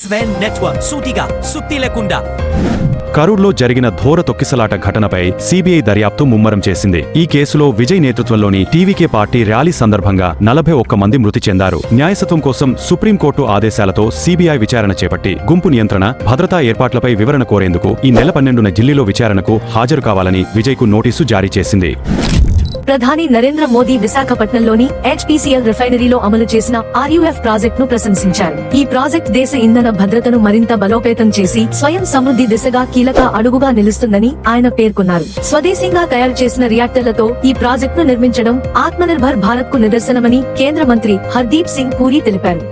స్వెన్ network సూటిగా సుత్తి లేకుండా కరూర్లో జరిగిన ఘోర తొక్కిసలాట ఘటనపై సీబీఐ దర్యాప్తు ముమ్మరం చేసింది. ఈ కేసులో విజయ్ నేతృత్వంలోని టీవీకే పార్టీ ర్యాలీ సందర్భంగా నలభై ఒక్క మంది మృతి చెందారు. న్యాయసత్వం కోసం సుప్రీంకోర్టు ఆదేశాలతో సీబీఐ విచారణ చేపట్టి గుంపు నియంత్రణ భద్రతా ఏర్పాట్లపై వివరణ కోరేందుకు ఈ నెల పన్నెండున ఢిల్లీలో విచారణకు హాజరు కావాలని విజయ్కు నోటీసు జారీ చేసింది. ప్రధాని నరేంద్ర మోదీ విశాఖపట్నంలోని హెచ్పిసిఎల్ రిఫైనరీలో అమలు చేసిన ఆర్యుఎఫ్ ప్రాజెక్ట్ను ప్రశంసించారు. ఈ ప్రాజెక్ట్ దేశ ఇంధన భద్రతను మరింత బలోపేతం చేసి స్వయం సమృద్ధి దిశగా కీలక అడుగుగా నిలుస్తుందని ఆయన పేర్కొన్నారు. స్వదేశీగా తయారు చేసిన రియాక్టర్లతో ఈ ప్రాజెక్ట్ను నిర్మించడం ఆత్మనిర్భర్ భారత్కు నిదర్శనమని కేంద్ర మంత్రి హర్దీప్ సింగ్ పూరి తెలిపారు.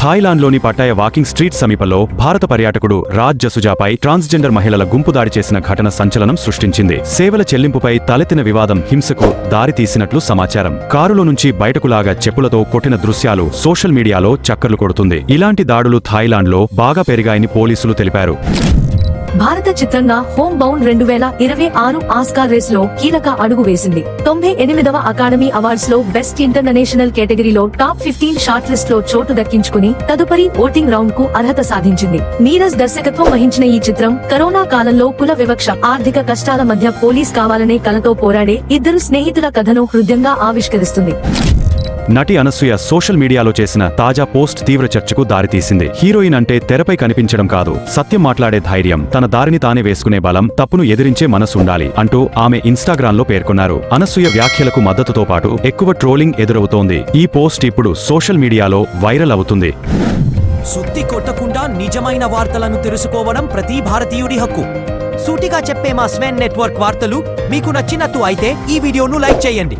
థాయిలాండ్లోని పట్టాయ వాకింగ్ స్ట్రీట్ సమీపంలో భారత పర్యాటకుడు రాజ్ జసుజాపై ట్రాన్స్జెండర్ మహిళల గుంపు దాడి చేసిన ఘటన సంచలనం సృష్టించింది. సేవల చెల్లింపుపై తలెత్తిన వివాదం హింసకు దారితీసినట్లు సమాచారం. కారులో నుంచి బయటకులాగా చెప్పులతో కొట్టిన దృశ్యాలు సోషల్ మీడియాలో చక్కర్లు కొడుతుంది. ఇలాంటి దాడులు థాయిలాండ్లో బాగా పెరిగాయని పోలీసులు తెలిపారు. భారత చిత్రంగా హోమ్ బౌండ్ రెండు వేల ఇరవై ఆరు ఆస్కార్ రేస్లో కీలక అడుగు వేసింది. తొంభై ఎనిమిదవ అకాడమీ అవార్డ్స్లో బెస్ట్ ఇంటర్నేషనల్ కేటగిరీలో టాప్ ఫిఫ్టీన్ షార్ట్ లిస్ట్లో చోటు దక్కించుకుని తదుపరి ఓటింగ్ రౌండ్కు అర్హత సాధించింది. నీరజ్ దర్శకత్వం వహించిన ఈ చిత్రం కరోనా కాలంలో కుల వివక్ష ఆర్థిక కష్టాల మధ్య పోలీస్ కావాలనే కలతో పోరాడే ఇద్దరు స్నేహితుల కథను హృదయంగా ఆవిష్కరిస్తుంది. నటి అనసూయ సోషల్ మీడియాలో చేసిన తాజా పోస్ట్ తీవ్ర చర్చకు దారితీసింది. హీరోయిన్ అంటే తెరపై కనిపించడం కాదు సత్యం మాట్లాడే ధైర్యం తన దారిని తానే వేసుకునే బలం తప్పును ఎదిరించే మనసు ఉండాలి అంటూ ఆమె ఇన్స్టాగ్రామ్లో పేర్కొన్నారు. అనసూయ వ్యాఖ్యలకు మద్దతుతో పాటు ఎక్కువ ట్రోలింగ్ ఎదురవుతోంది. ఈ పోస్ట్ ఇప్పుడు సోషల్ మీడియాలో వైరల్ అవుతుంది. సుత్తి కొట్టకుండా నిజమైన వార్తలను తెలుసుకోవడం ప్రతి భారతీయుడి హక్కు. సూటిగా చెప్పే మా స్వెన్ నెట్వర్క్ వార్తలు మీకు నచ్చినట్టు అయితే ఈ వీడియోను లైక్ చేయండి.